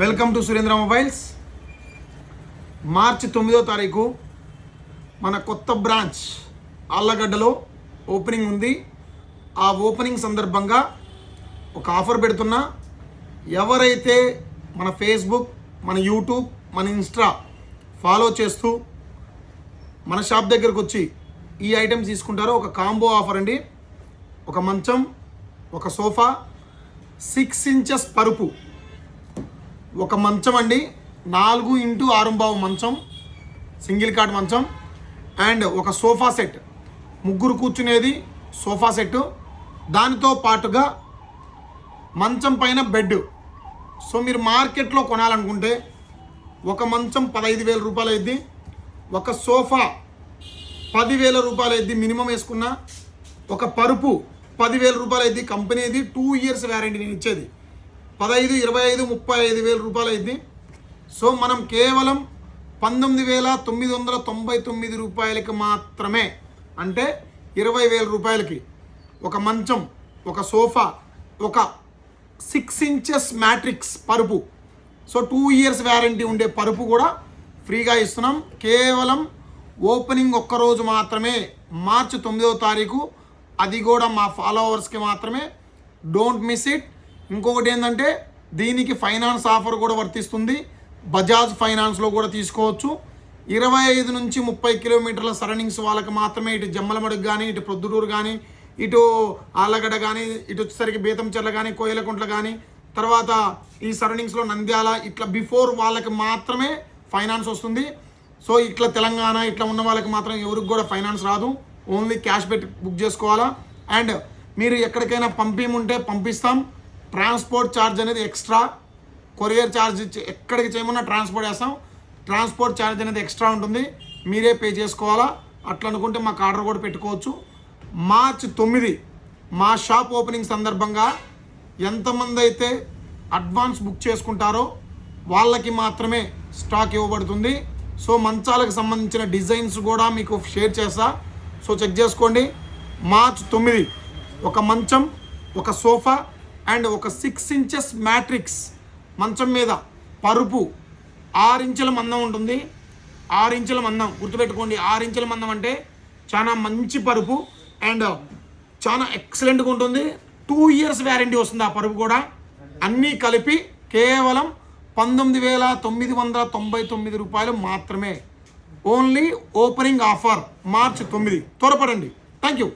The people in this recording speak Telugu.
Welcome to Surendra mobiles. మార్చి తొమ్మిదో తారీఖు మన కొత్త బ్రాంచ్ ఆళ్ళగడ్డలో ఓపెనింగ్ ఉంది. ఆ ఓపెనింగ్ సందర్భంగా ఒక ఆఫర్ పెడుతున్నా. ఎవరైతే మన ఫేస్బుక్ మన యూట్యూబ్ మన ఇన్స్టా ఫాలో చేస్తూ మన షాప్ దగ్గరకు వచ్చి ఈ ఐటమ్స్ తీసుకుంటారో ఒక కాంబో ఆఫర్ అండి. ఒక మంచం ఒక సోఫా సిక్స్ ఇంచెస్ పరుపు. ఒక మంచం అండి. నాలుగు ఇంటూ ఆరుంబావు మంచం సింగిల్ కాట్ మంచం అండ్ ఒక సోఫా సెట్. ముగ్గురు కూర్చునేది సోఫా సెట్ దానితో పాటుగా మంచం పైన బెడ్. సో మీరు మార్కెట్లో కొనాలనుకుంటే ఒక మంచం పదహైదు వేల రూపాయలు అయింది ఒక సోఫా పదివేల రూపాయలు అయింది మినిమం వేసుకున్న ఒక పరుపు పదివేల రూపాయలు అయింది కంపెనీది టూ ఇయర్స్ వ్యారంటీ నేను ఇచ్చేది. పదహైదు ఇరవై ఐదు ముప్పై ఐదు వేల రూపాయలు అయింది. సో మనం కేవలం పంతొమ్మిది వేల తొమ్మిది వందల తొంభై తొమ్మిది రూపాయలకి మాత్రమే అంటే ఇరవై వేల రూపాయలకి ఒక మంచం ఒక సోఫా ఒక సిక్స్ ఇంచెస్ మ్యాట్రిక్స్ పరుపు సో టూ ఇయర్స్ వ్యారంటీ ఉండే పరుపు కూడా ఫ్రీగా ఇస్తున్నాం. కేవలం ఓపెనింగ్ ఒక్కరోజు మాత్రమే మార్చి తొమ్మిదవ తారీఖు అది కూడా మా ఫాలోవర్స్కి మాత్రమే. డోంట్ మిస్ ఇట్ ఇంకొకటి ఏంటంటే దీనికి ఫైనాన్స్ ఆఫర్ కూడా వర్తిస్తుంది. బజాజ్ ఫైనాన్స్లో కూడా తీసుకోవచ్చు. ఇరవై ఐదు నుంచి ముప్పై కిలోమీటర్ల సరౌండింగ్స్ వాళ్ళకి మాత్రమే ఇటు జమ్మలమడుగు కానీ ఇటు ప్రొద్దుటూరు కానీ ఇటు ఆళ్ళగడ్డ కానీ ఇటు వచ్చేసరికి బేతంచెర్ల కానీ కోయలకుంట్ల కానీ తర్వాత ఈ సరౌండింగ్స్లో నంద్యాల ఇట్లా బిఫోర్ వాళ్ళకి మాత్రమే ఫైనాన్స్ వస్తుంది. సో ఇట్లా తెలంగాణ ఇట్లా ఉన్న వాళ్ళకి మాత్రం ఎవరికి కూడా ఫైనాన్స్ రాదు. ఓన్లీ క్యాష్ పెట్టి బుక్ చేసుకోవాలా. అండ్ మీరు ఎక్కడికైనా పంపించమంటే పంపిస్తాం. ట్రాన్స్పోర్ట్ ఛార్జ్ అనేది ఎక్స్ట్రా కొరియర్ ఛార్జ్ ఎక్కడికి చేయమన్నా ట్రాన్స్పోర్ట్ చేస్తాం. ట్రాన్స్పోర్ట్ ఛార్జ్ అనేది ఎక్స్ట్రా ఉంటుంది. మీరే పే చేసుకోవాలా? అట్లా అనుకుంటే మాకు ఆర్డర్ కూడా పెట్టుకోవచ్చు. మార్చ్ తొమ్మిది మా షాప్ ఓపెనింగ్ సందర్భంగా ఎంతమంది అయితే అడ్వాన్స్ బుక్ చేసుకుంటారో వాళ్ళకి మాత్రమే స్టాక్ ఇవ్వబడుతుంది. సో మంచాలకు సంబంధించిన డిజైన్స్ కూడా మీకు షేర్ చేస్తా. సో చెక్ చేసుకోండి. మార్చ్ తొమ్మిది ఒక మంచం ఒక సోఫా అండ్ ఒక సిక్స్ ఇంచెస్ మ్యాట్రిక్స్ మంచం మీద పరుపు ఆరు ఇంచుల మందం ఉంటుంది. ఆరు ఇంచుల మందం గుర్తుపెట్టుకోండి ఆరు ఇంచుల మందం అంటే చాలా మంచి పరుపు అండ్ చాలా ఎక్సలెంట్గా ఉంటుంది. టూ ఇయర్స్ వ్యారంటీ వస్తుంది ఆ పరుపు కూడా. అన్నీ కలిపి కేవలం పంతొమ్మిది వేల తొమ్మిది వందల తొంభై తొమ్మిది రూపాయలు మాత్రమే. ఓన్లీ ఓపెనింగ్ ఆఫర్ మార్చ్ తొమ్మిది. త్వరపడండి. Thank you